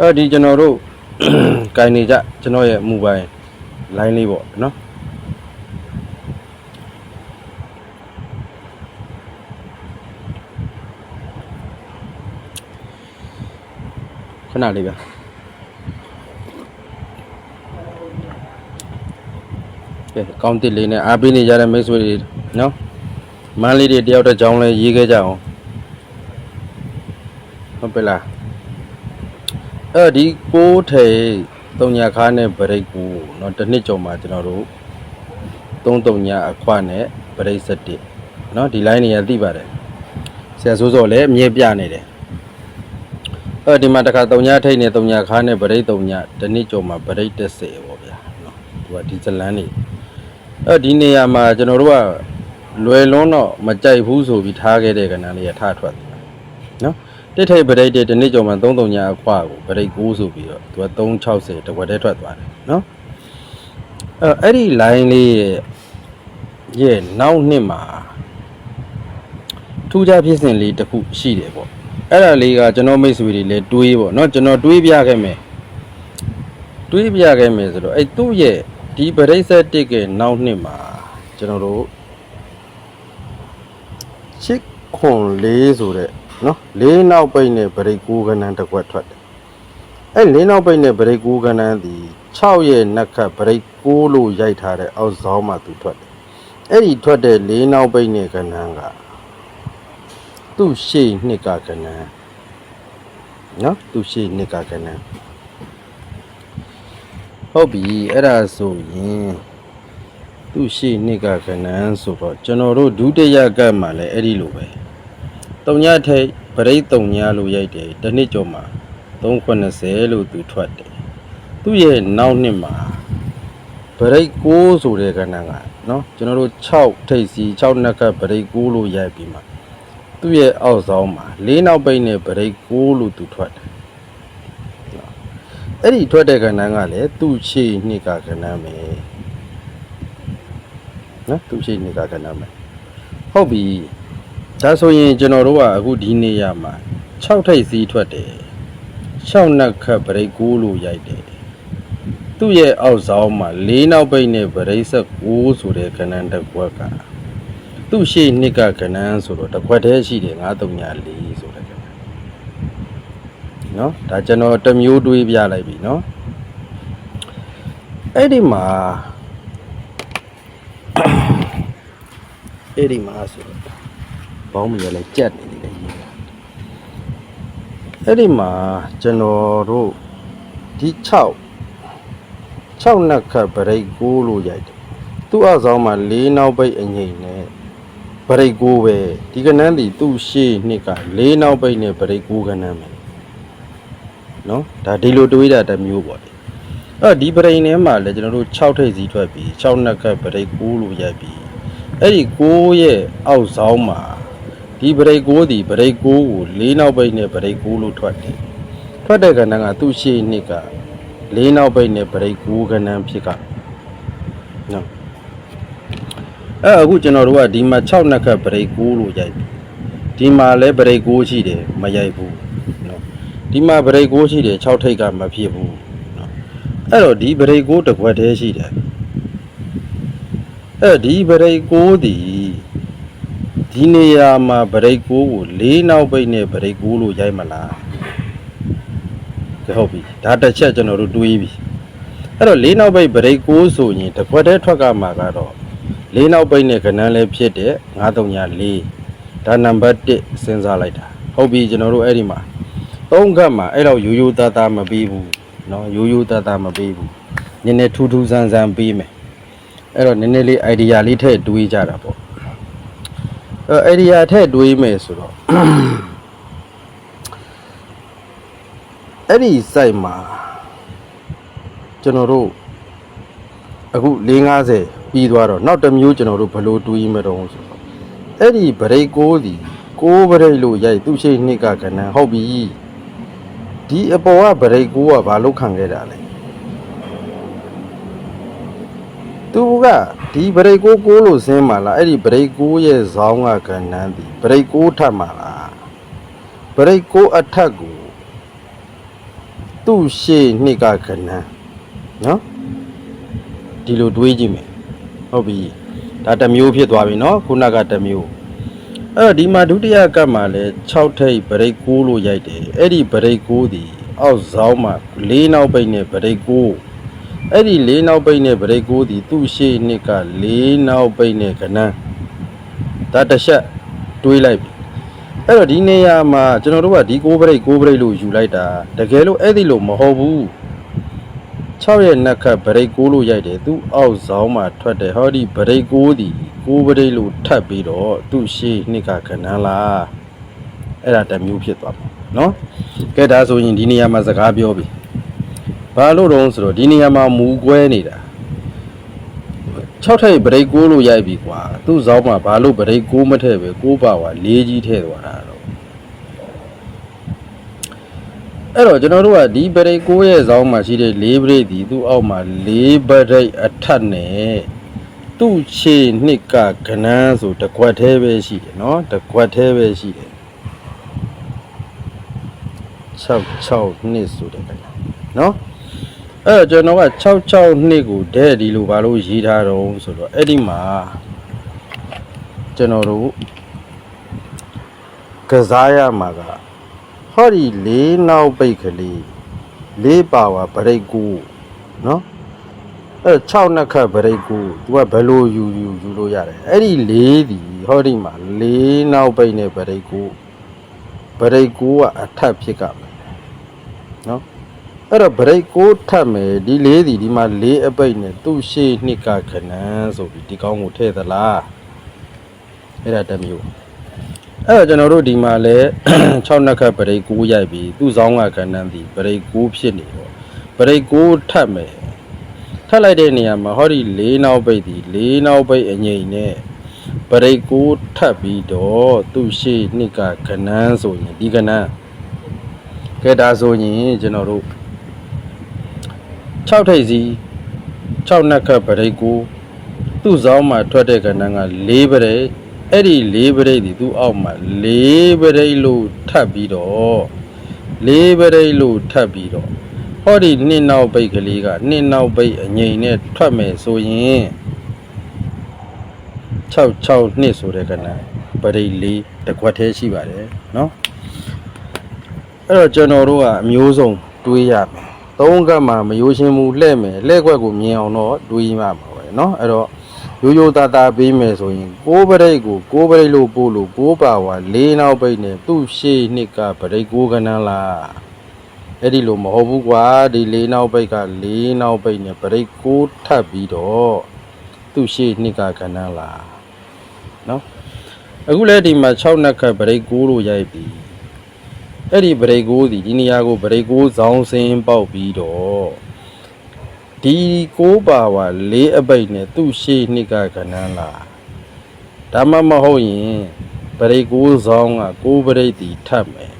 အဲဒီကျွန်တော်တို့ကင်နေကြကျွန်တော်ရဲ့မူပိုင် line လေးပေါ့နော်ခဏလေးဗျကဲကောင်းတစ်လေးနဲ့အားပေးနေကြတဲ့မိတ်ဆွေတွေနော်မန်းလေးတွေတယောက်တစ်ကြောင်းလဲရေးခဲ့ကြအောင်ဟုတ်ပြီလား အဲ့ဒီကိုးထေတုံညာခါနဲ့ဗရိတ်ကိုเนาะတစ်နှစ်ကျော်မှာကျွန်တော်တို့သုံးတုံညာအခွနဲ့ဗရိတ်စက်တစ်เนาะဒီ line နေရသိပါတယ်ဆရာစိုးစောလည်းအမြဲပြနေတယ်အဲ့ဒီမှာတစ်ခါတုံညာထိတ်နဲ့တုံညာခါနဲ့ဗရိတ်တုံညာတစ်နှစ်ကျော်မှာဗရိတ်တက်စေပေါ့ဗျာเนาะသူကဒီဇလန်းနေအဲ့ဒီနေရာမှာကျွန်တော်တို့ကလွယ်လွန်းတော့မကြိုက်ဘူးဆိုပြီးထားခဲ့တဲ့ကဏ္ဍလေးကထားထွက်တယ် နော်တစ်ထိပ်ပရိတ်တဲ့ဒီနေ့ကျော်မှ33ညအခွာကိုပရိတ်6ဆိုပြီးတော့သူက360တကွက်တည်းထွက်သွားတယ်နော်အဲအဲ့ဒီ line လေးရဲ့ရဲ့နောက်နှစ်မှာထူးခြားဖြစ်စဉ်လေးတစ်ခုရှိတယ်ပေါ့အဲ့ဒါလေးကကျွန်တော်မိတ်ဆွေတွေလည်းတွေးပေါ့နော်ကျွန်တော်တွေးပြခဲ့မယ်တွေးပြခဲ့မယ်ဆိုတော့အဲ့သူ့ရဲ့ဒီပရိတ်ဆက်တစ်ကနောက်နှစ်မှာကျွန်တော်တို့ချစ်ခွန်လေးဆိုတဲ့ နော်လေးနောက်ပိတ်နဲ့ဗရိတ်ကူးကနန်းတစ်ခွက်ထွက်တယ်အဲ့လေးနောက်ပိတ်နဲ့ဗရိတ်ကူးကနန်းဒီ6ရဲ့နက်ခတ်ဗရိတ်ကူးလို့ရိုက်ထားတဲ့အောက်ဇောင်းမှာသူထွက်တယ်အဲ့ဒီထွက်တဲ့လေးနောက်ပိတ်နဲ့ကနန်းကသူ့ရှေ့နှစ်ကကနန်းနော်သူ့ရှေ့နှစ်ကကနန်းဟုတ်ပြီအဲ့ဒါဆိုရင်သူ့ရှေ့နှစ်ကကနန်းဆိုတော့ကျွန်တော်တို့ဒုတိယကတ်မှာလည်းအဲ့ဒီလိုပဲ တုံညထိတ်ပရိတ်တုံညလို့ရိုက်တယ်တစ်နှစ်ကျော်မှာ390လို့သူထွက်တယ်သူ့ရဲ့နောက်နှစ်မှာပရိတ်6ဆိုတဲ့ကဏ္ဍကနော်ကျွန်တော်တို့6ထိတ်စီ6နှက်ကပရိတ်6လို့ရိုက်ပြီးမှသူ့ရဲ့အောက်ဆောင်မှာ၄နောက်ပိတ်နဲ့ပရိတ်6လို့သူထွက်တယ်နော်အဲ့ဒီထွက်တဲ့ကဏ္ဍကလည်းသူ့ရှေ့နှစ်ကကဏ္ဍပဲနော်သူ့ရှေ့နှစ်ကကဏ္ဍပဲဟုတ်ပြီ ဒါဆိုရင်ကျွန်တော်တို့ကအခုဒီနေရာမှာ6ထိပ်စီးထွက်တယ်6နက်ခတ်ဗရိတ်6လို့ရိုက်တယ်သူ့ရဲ့အောက်ဆောင်မှာ၄နောက်ပိတ်နဲ့ဗရိတ်ဆက်6ဆိုတဲ့ကဏ္ဍတစ်ခွက်ကသူ့ရှေ့နှစ်ကကဏ္ဍဆိုတော့တစ်ခွက်တည်းရှိတယ်934ဆိုတဲ့ကဏ္ဍနော်ဒါကျွန်တော်တစ်မျိုးတွေးပြလိုက်ပြီနော်အဲ့ဒီမှာအဲ့ဒီမှာဆိုတော့ ဘောင်းမီရလဲကြက်နေတယ်လေအဲ့ဒီမှာကျွန်တော်တို့ဒီ6 6နက်ခတ်ဗရိတ်6လို့ရိုက်တယ်သူ့အဆောင်မှာ၄နောက်ပိတ်အငိမ့်နဲ့ဗရိတ်6ပဲဒီကနန်းဒီသူ့ရှေ့နှစ်က၄နောက်ပိတ်နဲ့ဗရိတ်6ကနန်းပဲနော်ဒါဒီလိုတွေးတာတစ်မျိုးပေါ့လေအဲ့ဒီဗရိတ်ထဲမှာလည်းကျွန်တော်တို့6ထိပ်စီထွက်ပြီး6နက်ခတ်ဗရိတ်6လို့ရိုက်ပြီးအဲ့ဒီ6ရဲ့အောက်ဆောင်မှာ ဒီဗရိတ်ကိုဒီဗရိတ်ကိုကိုလေးနောက်ပိတ်နဲ့ဗရိတ်ကိုလို့ထွက်တယ်ထွက်တဲ့ကဏ္ဍကသူ့ရှေ့နှစ်ကလေးနောက်ပိတ်နဲ့ဗရိတ်ကိုကဏ္ဍဖြစ်ကနော်အဲအခုကျွန်တော်တို့ကဒီမှာ6နှစ်ခတ်ဗရိတ်ကိုလို့ရိုက်ပြီဒီမှာလည်းဗရိတ်ကိုရှိတယ်မရိုက်ဘူးနော်ဒီမှာဗရိတ်ကိုရှိတယ်6ထိပ်ကမဖြစ်ဘူးနော်အဲ့တော့ဒီဗရိတ်ကိုတစ်ခွက်တည်းရှိတယ်အဲဒီဗရိတ်ကိုဒီ ဒီနေရာမှာဗရိတ်ကိုကိုလေးနောက်ပိတ်နဲ့ဗရိတ်ကိုလို့ရိုက်မလားကဲဟုတ်ပြီဒါတစ်ချက်ကျွန်တော်တို့တွေးပြီအဲ့တော့လေးနောက်ပိတ်ဗရိတ်ကိုဆိုရင်တစ်ခွက်တည်းထွက်ကမှာကတော့လေးနောက်ပိတ်နဲ့ကဏ္ဍလည်းဖြစ်တဲ့934ဒါနံပါတ်1စဉ်းစားလိုက်တာဟုတ်ပြီကျွန်တော်တို့အဲ့ဒီမှာသုံးခတ်မှာအဲ့တော့ရိုးရိုးသားသားမပြီးဘူးเนาะရိုးရိုးသားသားမပြီးဘူးနည်းနည်းထူးထူးဆန်းဆန်းပြီးမယ်အဲ့တော့နည်းနည်းလေး idea လေးထည့်တွေးကြတာပေါ့ အဲအိဒီယာထည့်တွေးမယ်ဆိုတော့အဲ့ဒီ site မှာကျွန်တော်တို့အခု450ပြီးသွားတော့နောက်တစ်မျိုးကျွန်တော်တို့ဘယ်လိုတွေးမတော့ဆိုတော့အဲ့ဒီဗရိတ်ကိုးဒီကိုးဗရိတ်လို့ရိုက်သူ့ရှိနှစ်ကကဏ္ဍဟုတ်ပြီဒီအပေါ်ကဗရိတ်ကိုးကဘာလို့ခံခဲ့တာလဲ သူကဒီဗရိတ်ကိုကိုးလို့ဆင်းမှာလားအဲ့ဒီဗရိတ်ကိုရဲ့ဇောင်းကကဏ္ဍန်ဒီဗရိတ်ကိုထပ်မှာလားဗရိတ်ကိုအထက်ကိုသူ့ရှေ့နှစ်ကကဏ္ဍန်နော်ဒီလိုတွေးကြည့်မယ်ဟုတ်ပြီဒါတစ်မျိုးဖြစ်သွားပြီနော်ခုနကတစ်မျိုးအဲ့ဒီမှာဒုတိယကပ်မှာလဲ6ထိပ်ဗရိတ်ကိုလို့ရိုက်တယ်အဲ့ဒီဗရိတ်ကိုဒီအောက်ဇောင်းမှာ၄နောက်ပိတ်နဲ့ဗရိတ်ကို အဲ့ဒီ၄နောက်ပိတ်နဲ့ဗရိတ်6ဒီသူ့ရှေ့နှစ်က၄နောက်ပိတ်နဲ့ကဏ္ဍဒါတစ်ချက်တွေးလိုက်ပြီအဲ့တော့ဒီနေရာမှာကျွန်တော်တို့ကဒီ6ဘရိတ်6ဘရိတ်လို့ယူလိုက်တာတကယ်လို့အဲ့ဒီလို့မဟုတ်ဘူး6ရဲ့နက်ခတ်ဘရိတ်6လို့ရိုက်တယ်သူအောက်ဇောင်းမှာထွက်တယ်ဟောဒီဘရိတ်6ဒီ6ဘရိတ်လို့ထပ်ပြီးတော့သူ့ရှေ့နှစ်ကခဏန်းလားအဲ့ဒါတစ်မျိုးဖြစ်သွားပြီနော်ကဲဒါဆိုရင်ဒီနေရာမှာစကားပြောပြီ ဘာလို့တော့ဆိုတော့ဒီနေရာမှာမူကွဲနေတာ6ထိပ်ဘရိတ်6လို့ရိုက်ပြီကွာသူ့ဇောင်းမှာဘာလို့ဘရိတ်6မထည့်ပဲ6ပါဝါ၄ကြီးထည့်သွားတာတော့အဲ့တော့ကျွန်တော်တို့ကဒီဘရိတ်ကိုရဲ့ဇောင်းမှာရှိတဲ့၄ဘရိတ်ဒီသူ့အောက်မှာ၄ဘရိတ်အထက်နဲ့သူ့ခြေနှစ်ကကနန်းဆိုတစ်ခွက်သေးပဲရှိတယ်နော်တစ်ခွက်သေးပဲရှိတယ်6 6နှစ်ဆိုတဲ့ကနန်းနော် အဲ့တော့ကျွန်တော်က6 6နှစ်ကိုဒဲဒီလိုဘာလို့ရေးထားတော့ဆိုတော့အဲ့ဒီမှာကျွန်တော်တို့ကစားရမှာကဟောဒီလေးနောက်ပိတ်ကလေးလေးပါဝါဗရိတ်ကူနော်အဲ6နှစ်ခတ်ဗရိတ်ကူ तू ကဘယ်လိုယူယူယူလို့ရတယ်အဲ့ဒီလေးဒီဟောဒီမှာလေးနောက်ပိတ်နဲ့ဗရိတ်ကူဗရိတ်ကူကအထက်ဖြစ်ကမယ်နော် အဲ့တော့ဗရိတ်ကူထပ်မယ်ဒီလေးဒီဒီမှာလေးအပိတ်နဲ့သူ့ရှေ့နှစ်ကခဏန်းဆိုပြီးဒီကောင်းကိုထည့်သလားအဲ့ဒါတစ်မျိုးအဲ့တော့ကျွန်တော်တို့ဒီမှာလဲ6နှစ်ခတ်ပရိတ်9ရိုက်ပြီးသူ့ဆောင်ကကဏ္ဍန်ဒီပရိတ်9ဖြစ်နေတော့ပရိတ်9ထပ်မယ်ထပ်လိုက်တဲ့နေရာမှာဟောဒီ၄နောက်ပိတ်ဒီ၄နောက်ပိတ်အငိမ့်နဲ့ပရိတ်9ထပ်ပြီးတော့သူ့ရှေ့နှစ်ကကဏ္ဍန်ဆိုရင်ဒီကဏ္ဍန်ကဲဒါဆိုရင်ကျွန်တော်တို့ 6ထိပ်စီ6နှစ်ခတ်ပရိတ်9သူ့ဆောင်မှာထွက်တဲ့ကဏ္ဍန်က၄ပရိတ် အဲ့ဒီလေးပရိတ်ဒီသူ့အောက်မှာလေးပရိတ်လို့ထပ်ပြီးတော့လေးပရိတ်လို့ထပ်ပြီးတော့ဟောဒီနှစ်နောက်ပိတ်ကလေးကနှစ်နောက်ပိတ်အငိမ့်နဲ့ထွက်မယ်ဆိုရင်66နှစ်ဆိုတဲ့ကဏ္ဍပရိတ်လေးတစ်ခွက်သေးရှိပါတယ်เนาะအဲ့တော့ကျွန်တော်တို့ကအမျိုးစုံတွေးရမယ် သုံးကပ်မှာမယိုးရှင်းမှုလှဲ့မယ်လှဲ့ခွက်ကိုမြင်အောင်တော့တွေးရမှာပဲเนาะအဲ့တော့ ရိုးရိုးသားသားပေးမယ်ဆိုရင်ကိုးပရိတ်ကိုကိုးပရိတ်လို့ပို့လို့ကိုးပါဝါလေးနောက်ပိတ်နဲ့သူ့ရှေ့နှစ်ကပရိတ်ကိုးကနန်းလားအဲ့ဒီလိုမဟုတ်ဘူးကွာဒီလေးနောက်ပိတ်ကလေးနောက်ပိတ်နဲ့ပရိတ်ကိုးထပ်ပြီးတော့သူ့ရှေ့နှစ်ကကနန်းလားနော်အခုလဲဒီမှာ6နှစ်ခတ်ပရိတ်ကိုးလို့ရိုက်ပြီ အဲ့ဒီပရိတ်ကိုးစီဒီနေရာကိုပရိတ်ကိုးဇောင်းစင်းပေါက်ပြီးတော့ဒီကိုးပါဝါလေးအပိတ်နဲ့သူ့ရှေ့နှစ်ကကဏ္ဍလားဒါမှမဟုတ်ရင်ပရိတ်ကိုးဆောင်ကကိုးပရိတ်တီထပ်မယ်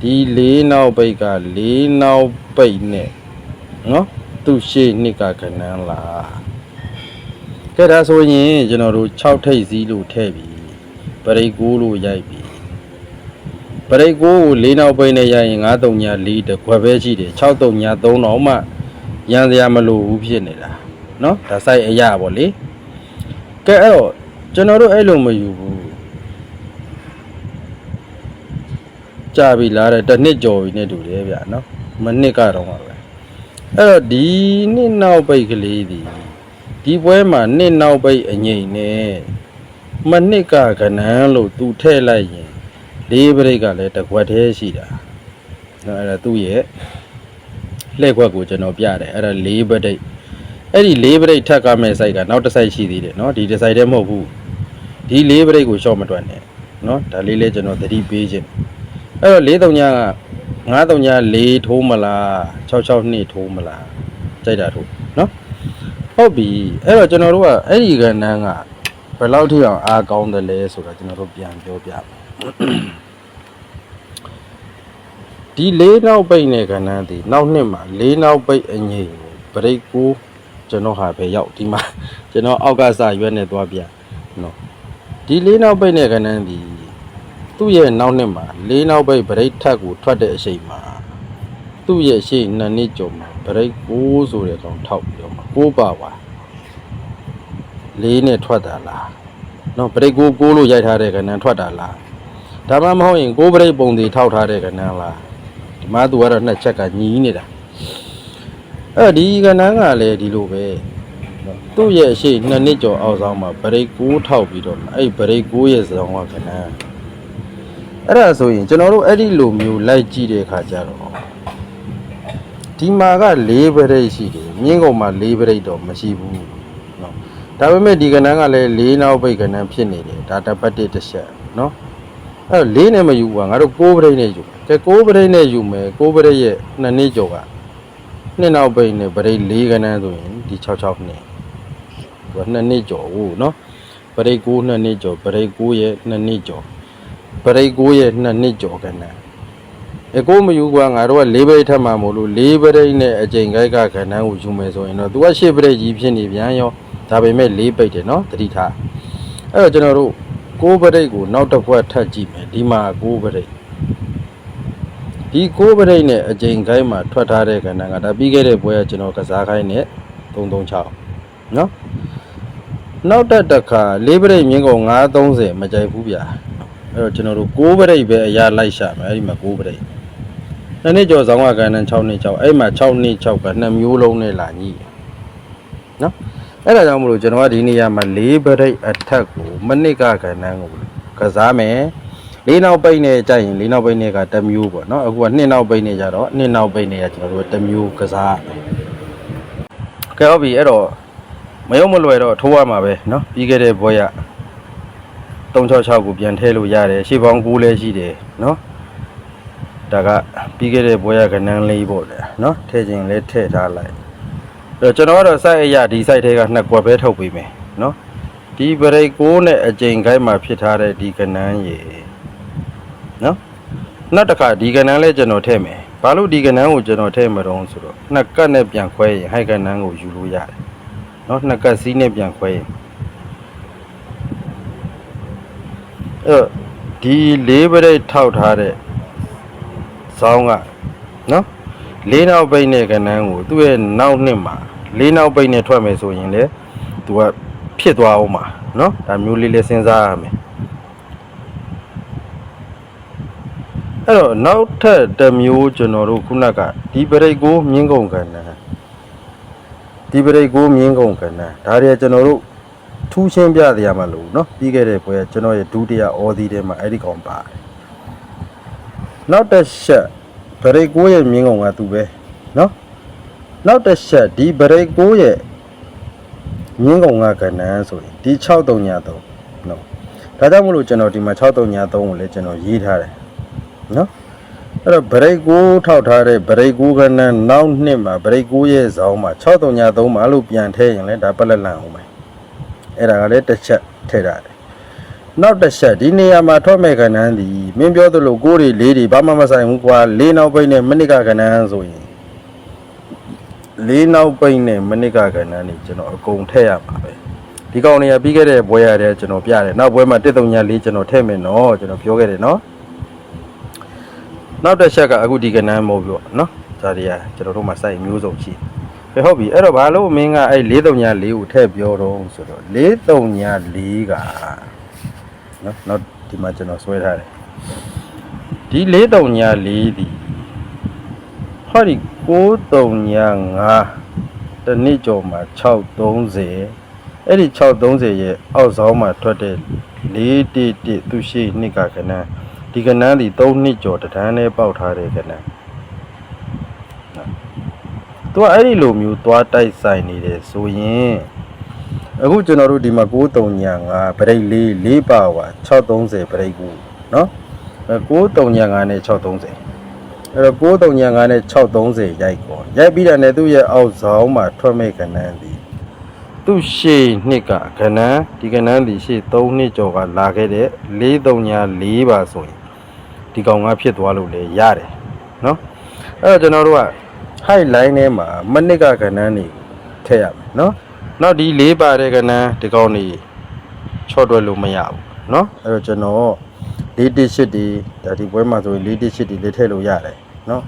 ဒီလေးနောက်ပိတ်ကလေးနောက်ပိတ်နဲ့နော်သူ့ရှေ့နှစ်ကကဏ္ဍလားကဲဒါဆိုရင်ကျွန်တော်တို့6ထိပ်စီးလို့ထည့်ပြီပရိတ်ကိုးလို့ရိုက်ပြီ ပရိတ်ကိုးကိုလေးနောက်ပိတ်နဲ့ရိုက်ရင်9 3ညာ4တခွက်ပဲရှိတယ်6 3ညာ3တော့မှ ရန်စရာမလိုဘူးဖြစ်နေတာเนาะဒါဆိုင်အရာပေါ့လေကဲအဲ့တော့ကျွန်တော်တို့အဲ့လိုမယူဘူးကြာပြီလားတဲ့တစ်နှစ်ကျော်ပြီနဲ့တူတယ်ဗျာเนาะမနှစ်ကတော့ပါပဲအဲ့တော့ဒီနှစ်နောက်ပိတ်ကလေးဒီဒီပွဲမှာနှစ်နောက်ပိတ်အငိမ့်နဲ့မနှစ်ကကနန်းလို့သူထည့်လိုက်ရင် လေးပရိတ်ကလည်းတစ်ခွက်သေးရှိတာเนาะအဲ့ဒါသူ့ရဲ့ လှည့်ခွက်ကိုကျွန်တော်ပြတယ်အဲ့ဒါ၄ပဋိတ်အဲ့ဒီ၄ပဋိတ်ထပ်ကားမဲ့ site ကနောက်တစ် site ရှိသေးတယ်เนาะဒီတစ် site တည်းမဟုတ်ဘူးဒီ၄ပဋိတ်ကိုရှော့မတွက်နဲ့เนาะဒါလေးလဲကျွန်တော်သတိပေးခြင်းအဲ့တော့၄တုံညာက9တုံညာ4ထိုးမလား66နှစ်ထိုးမလားကြိုက်တာထိုးเนาะဟုတ်ပြီအဲ့တော့ကျွန်တော်တို့ကအဲ့ဒီကဏ္ဍကဘယ်လောက်ထိအောင်အားကောင်းတယ်လဲဆိုတာကျွန်တော်တို့ပြန်ပြောပြမယ် ဒီလေးနောက်ပိတ်နဲ့ကဏ္ဍဒီနောက်နှစ်မှာလေးနောက်ပိတ်အငိမ့်ကိုဘရိတ်ကိုကျွန်တော်ဟာပဲရောက်ဒီမှာကျွန်တော်အောက်ကစရွက်နဲ့သွားပြနော်ဒီလေးနောက်ပိတ်နဲ့ကဏ္ဍဒီသူ့ရဲ့နောက်နှစ်မှာလေးနောက်ပိတ်ဘရိတ်ထက်ကိုထွက်တဲ့အချိန်မှာသူ့ရဲ့ရှေ့နှစ်နှစ်ကျော်မှာဗရိတ်6ဆိုတဲ့ကောင်ထောက်ပြီးတော့မှ6ပါပါလေးနဲ့ထွက်တာလားနော်ဗရိတ်6 6လို့ရိုက်ထားတဲ့ကဏ္ဍထွက်တာလား ဒါမှမဟုတ်ရင်6ဗရိတ်ပုံစီထောက်ထားတဲ့ကဏ္ဍလားဒီမှာသူကတော့နှစ်ချက်ကညီးနေတာအဲ့ဒီကဏ္ဍကလည်းဒီလိုပဲနော်သူ့ရဲ့ရှေ့နှစ်နှစ်ကျော်အောက်ဆောင်မှာဗရိတ်6ထောက်ပြီးတော့မှအဲ့ဗရိတ်6ရဲ့ဇောင်းကကဏ္ဍအဲ့ဒါဆိုရင်ကျွန်တော်တို့အဲ့ဒီလိုမျိုးလိုက်ကြည့်တဲ့အခါကျတော့ဒီမှာက၄ပရိတ်ရှိတယ်မြင်းကုန်မှာ၄ပရိတ်တော့မရှိဘူးနော်ဒါပေမဲ့ဒီကဏ္ဍကလည်း၄နောက်ပိတ်ကဏ္ဍဖြစ်နေတယ်ဒါတစ်ပတ်တစ်တစ်ချက်နော် အဲ့တော့၄နဲ့မယူဘူးကငါတို့၉ပရိတ်နဲ့ယူကဲ၉ပရိတ်နဲ့ယူမယ်၉ပရိတ်ရဲ့နှစ်နှစ်ကျော်ကနှစ်နောက်ပိတ်နဲ့ပရိတ်၄ကဏ္ဍဆိုရင်ဒီ66နှစ်သူကနှစ်နှစ်ကျော်ဟုတ်နော်ပရိတ်9နှစ်နှစ်ကျော်ပရိတ်9ရဲ့နှစ်နှစ်ကျော်ပရိတ်ကိုရဲ့နှစ်နှစ်ကျော်ကဏ္ဍအကိုမယူကွာငါတို့က၄ပရိတ်ထပ်မှာမို့လို့၄ပရိတ်နဲ့အကျိန်ခိုက်ကကဏ္ဍကိုယူမယ်ဆိုရင်တော့ तू က၈ပရိတ်ကြီးဖြစ်နေပြန်ရောဒါပေမဲ့၄ပိတ်တယ်နော်တတိထားအဲ့တော့ကျွန်တော်တို့ ၉ပရိတ်ကိုနောက်တစ်ခွက်ထပ်ကြည့်မယ်ဒီမှာ၉ပရိတ်ဒီ၉ပရိတ်နဲ့အကျိန်ခိုက်မှာထွက်ထားတဲ့ကဏ္ဍကဒါပြီးခဲ့တဲ့ပွဲကကျွန်တော်ကစားခိုင်းနဲ့336နော်နောက်တက်တစ်ခါ၄ပရိတ်မြင်းကုန်930မကြိုက်ဘူးဗျာအဲ့တော့ကျွန်တော်တို့6ပရိတ်ပဲအရာလိုက်ရှာမယ်အဲ့ဒီမှာ6ပရိတ်နှစ်နှစ်ကျော်ဆောင်ကကန်နဲ့6နှစ်6အဲ့မှာ6နှစ်6ကနှစ်မျိုးလုံးနဲ့လာညီနော် အဲ့ဒါကြောင့်မလို့ကျွန်တော်ကဒီနေရာမှာ4ပရိတ်အထက်ကိုမနစ်ကကန်နန်းကိုကစားမယ်လေးနောက်ပိတ်နဲ့ကြိုက်ရင်လေးနောက်ပိတ်နဲ့ကတစ်မျိုးပေါ့နော်အခုကနှစ်နောက်ပိတ်နဲ့ကြတော့နှစ်နောက်ပိတ်နဲ့ကကျွန်တော်တို့တစ်မျိုးကစားကဲဟုတ်ပြီအဲ့တော့မယုံမလွယ်တော့ထိုးရမှာပဲနော်ပြီးခဲ့တဲ့ဘွဲရ366ကိုပြန်ထည့်လို့ရတယ်ရှေ့ပေါင်း9လည်းရှိတယ်နော်ဒါကပြီးခဲ့တဲ့ဘွဲရကနန်းလေးပေါ့လေနော်ထည့်ခြင်းလည်းထည့်ထားလိုက်အဲ့တော့ ကျွန်တော်ကတော့ site အရာဒီ site ထဲကနှစ်ကွက်ပဲထုတ်ပေးမယ်နော်ဒီဘရိတ်6နဲ့အကြိမ်ခိုက်မှာဖြစ်ထားတဲ့ဒီကနန်းရေနော်နောက်တစ်ခါဒီကနန်းလည်းကျွန်တော်ထည့်မယ်ဘာလို့ဒီကနန်းကိုကျွန်တော်ထည့်မတော့ဆိုတော့နှစ်ကတ်နဲ့ပြန်ခွဲရင်ဟိုက်ကနန်းကိုယူလို့ရတယ်နော်နှစ်ကတ်စီးနဲ့ပြန်ခွဲရင်အဲ့တော့ဒီလေးပရိတ်ထောက်ထားတဲ့ဇောင်းကနော်လေးနောက်ပိတ်နဲ့ကနန်းကိုသူ့ရဲ့နောက်နှစ်မှာ လေးနောက်ပိတ်နဲ့ထွက်မယ်ဆိုရင်လေသူကဖြစ်သွားအောင်မှာနော်ဒါမျိုးလေးလေးစဉ်းစားရမယ်အဲ့တော့နောက်ထပ်တစ်မျိုးကျွန်တော်တို့ခုနကဒီပရိတ်ကိုမြင်းကုန်ကနန်းဒီပရိတ်ကိုမြင်းကုန်ကနန်းဒါတွေကကျွန်တော်တို့ ထူးရှင်းပြတရားမလို့เนาะပြီးခဲ့တဲ့ပွဲကကျွန်တော်ရဲ့ဒုတိယအော်ဒီထဲမှာအဲ့ဒီကောင်ပါတယ်နောက်တစ်ချက်ဗရိတ်ကိုရဲ့မြင်းကောင်ကသူပဲเนาะ နောက်တစ်ချက်ဒီ break 6ရဲ့ငင်းကောင်ကကဏ္ဍဆိုရင်ဒီ63ညာ3နော်ဒါကြောင့်မလို့ကျွန်တော်ဒီမှာ63ညာ3ကိုလည်းကျွန်တော်ရေးထားတယ်နော်အဲ့တော့ break 6ထောက်ထားတဲ့ break 6ကဏ္ဍနောက်နှစ်မှာ break 6ရဲ့ဇောင်းမှာ63ညာ3မှာအဲ့လိုပြန်ထည့်ရင်လည်းဒါပလက်လန်အောင်ပဲအဲ့ဒါကလည်းတစ်ချက်ထည့်ထားတယ်နောက်တစ်ချက်ဒီနေရာမှာထွက်မဲ့ကဏ္ဍဒီမင်းပြောသလိုကိုးတွေလေးတွေဘာမှမဆိုင်ဘူးကွာလေးနောက်ပိတ်နဲ့မိနစ်ကကဏ္ဍဆိုရင် လေးနောက်ပိတ်နဲ့မနစ်ကကဏ္ဍန်นี่ကျွန်တော်အကုန်ထည့်ရမှာပဲဒီကောင်တွေကပြီးခဲ့တဲ့ဘွဲရတဲ့ကျွန်တော်ပြတယ်နောက်ဘွဲမှာ134ကျွန်တော်ထည့်မယ်နော်ကျွန်တော်ပြောခဲ့တယ်နော်နောက်တစ်ချက်ကအခုဒီကဏ္ဍန်မဟုတ်ဘူးပေါ့နော်ဒါတွေကကျွန်တော်တို့မှာစိုက်မျိုးစုံရှိတယ်ကဲဟုတ်ပြီအဲ့တော့ဘာလို့မင်းကအဲ့434ကိုထည့်ပြောတော့ဆိုတော့434ကနော်နောက်ဒီမှာကျွန်တော်ဆွဲထားတယ်ဒီ434ဒီ ဟောဒီ935တနည်းကျော်မှာ630အဲ့ဒီ630ရဲ့အောက်ဆောင်မှာထွက်တဲ့411သူရှိနှစ်ကကနန်းဒီကနန်းဒီ3နှစ်ကျော်တန်းနဲ့ပေါက်ထားတဲ့ကနန်းသူကအဲ့ဒီလိုမျိုးသွားတိုက်ဆိုင်နေတယ်ဆိုရင်အခုကျွန်တော်တို့ဒီမှာ93ညာ5ဗရိတ်လေး၄ပါဝါ630ဗရိတ်ကူနော်အဲ93ညာ5နဲ့630 အဲ့တော့93ညာ5နဲ့630ရိုက်ကောရိုက်ပြီးတာနဲ့သူ့ရဲ့အောက်ဆောင်မှာထွက်မဲ့ကဏ္ဍဒီသူ့ရှေ့နှစ်ကကဏ္ဍဒီကဏ္ဍဒီရှေ့3နှစ်ကျော်ကလာခဲ့တဲ့43ညာ4ပါဆိုရင်ဒီကောင်ကဖြစ်သွားလို့လေရတယ်နော်အဲ့တော့ကျွန်တော်တို့က high line ထဲမှာမနစ်ကကဏ္ဍနေထည့်ရမယ်เนาะနောက်ဒီလေးပါတဲ့ကဏ္ဍဒီကောင်းနေချော့တွက်လို့မရဘူးเนาะအဲ့တော့ကျွန်တော်၄တစ်၈ဒီဒါဒီပွဲမှာဆိုရင်၄တစ်၈ဒီလေးထည့်လို့ရတယ် เนาะ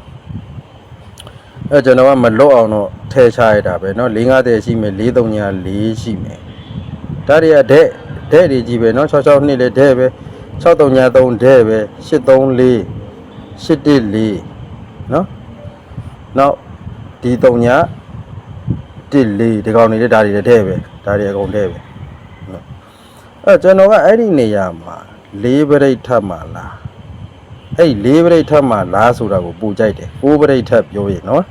အဲကျွန်တော်ကမလွတ်အောင်တော့ထဲချရတာပဲเนาะ450ရှိမယ်434ရှိမယ်ဒါတွေကဒဲ့ဒဲ့တွေကြီးပဲเนาะ66နှစ်လည်းဒဲ့ပဲ633ဒဲ့ပဲ834 814เนาะနောက်ဒီ3ည14ဒီကောင်တွေလည်းဒါတွေလည်းဒဲ့ပဲဒါတွေအကုန်ဒဲ့ပဲเนาะအဲကျွန်တော်ကအဲ့ဒီနေရာမှာ၄ပရိတ်ထပ်မှာလား အဲ့၄ဘရိတ်ထပ်မှလားဆိုတာကိုပူကြိုက်တယ်၉ဘရိတ်ထပ်ပြောရင်နော်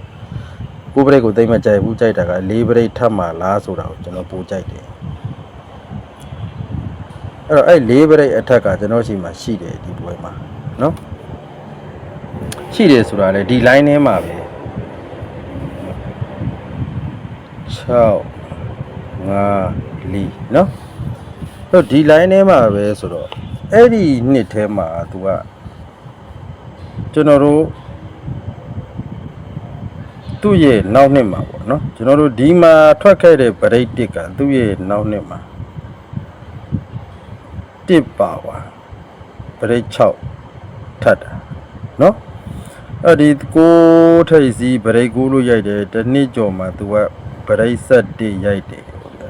၉ဘရိတ်ကိုသိမ့်မကြိုက်ဘူးကြိုက်တာက၄ဘရိတ်ထပ်မှလားဆိုတာကိုကျွန်တော်ပူကြိုက်တယ်အဲ့တော့အဲ့၄ဘရိတ်အထက်ကကျွန်တော်ရှိမှရှိတယ်ဒီပွဲမှာနော်ရှိတယ်ဆိုတာလေဒီ line ထဲမှာပဲ6 5လီနော်အဲ့ဒီ line ထဲမှာပဲဆိုတော့အဲ့ဒီနှစ်ထဲမှာ तू က ကျွန်တော်တို့သူ့ရဲ့နောက်နှစ်မှာပေါ့နော်ကျွန်တော်တို့ဒီမှာထွက်ခဲ့တဲ့ဗရိတ်တစ်ကသူ့ရဲ့နောက်နှစ်မှာတစ်ပါဝါဗရိတ်6ထပ်တာနော်အဲ့ဒီကိုထိပ်စီဗရိတ်ကိုလို့ရိုက်တယ်တစ်နှစ်ကျော်မှာသူကဗရိတ်ဆက်တစ်ရိုက်တယ်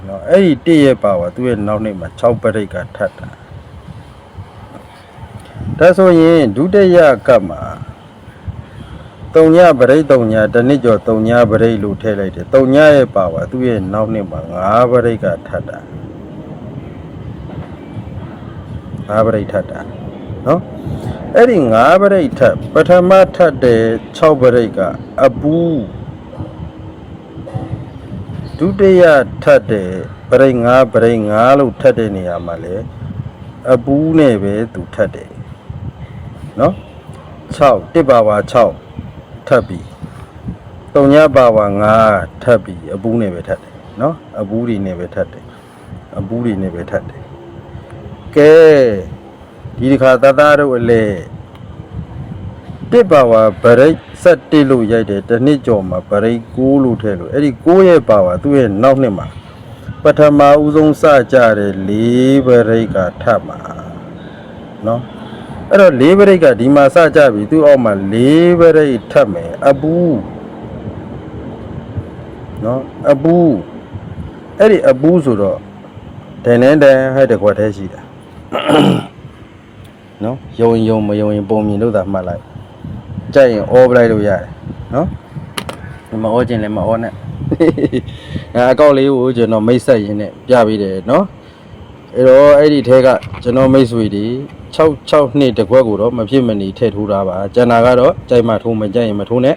နော်အဲ့ဒီတစ်ရဲ့ပါဝါသူ့ရဲ့နောက်နှစ်မှာ6ဗရိတ်ကထပ်တာ ဒါဆိုရင်ဒုတိယကပ်မှာတုံညပရိတ်တုံညတနစ်ကျော်တုံညပရိတ်လို့ထည့်လိုက်တယ်တုံညရဲ့ပါပါသူ့ရဲ့နောက်နှစ်မှာငါးပရိတ်ကထပ်တာငါးပရိတ်ထပ်တာနော်အဲ့ဒီငါးပရိတ်ထပ်ပထမထပ်တဲ့6ပရိတ်ကအပူးဒုတိယထပ်တဲ့ပရိတ်ငါးပရိတ်ငါးလို့ထပ်တဲ့နေရာမှာလေအပူးနဲ့ပဲသူထပ်တယ် နော်6တစ်ပါပါ6ထပ်ပြီးတုံညပါဝါငါထပ်ပြီးအပူးနဲ့ပဲထပ်တယ်နော်အပူးတွေနဲ့ပဲထပ်တယ်အပူးတွေနဲ့ပဲထပ်တယ်ကဲဒီတစ်ခါတသားတို့အလေတစ်ပါဝါဗရိတ်ဆက်တိလို့ရိုက်တယ်တစ်နှစ်ကျော်မှာဗရိတ်6လို့ထည့်လို့အဲ့ဒီ6ရဲ့ပါဝါသူ့ရဲ့နောက်နှစ်မှာပထမဦးဆုံးစကြတဲ့၄ဗရိတ်ကထပ်မှာနော် အဲ့တော့လေးပရိတ်ကဒီမှာစကြပြီသူ့အောက်မှာလေးပရိတ်ထပ်မယ်အပူးနော်အပူးအဲ့ဒီအပူးဆိုတော့ဒန်နဲ့ဒန်ဟဲ့တကွက်တည်းရှိတာနော်ယုံရင်ယုံမယုံရင်ပုံမြင်လို့သာမှတ်လိုက်ကြိုက်ရင်အောပလိုက်လို့ရတယ်နော်ဒီမအောခြင်းလည်းမအောနဲ့ငါအကောက်လေးကိုကျွန်တော်မိတ်ဆက်ရင်းနဲ့ပြပေးတယ်နော် အဲ့တော့အဲ့ဒီထဲကကျွန်တော်မိတ်ဆွေတွေ6 6နှစ်တကွက်ကိုတော့မဖြစ်မနေထည့်ထိုးတာပါကျန်တာကတော့ကြိုက်မှထိုးမကြိုက်ရင်မထိုးနဲ့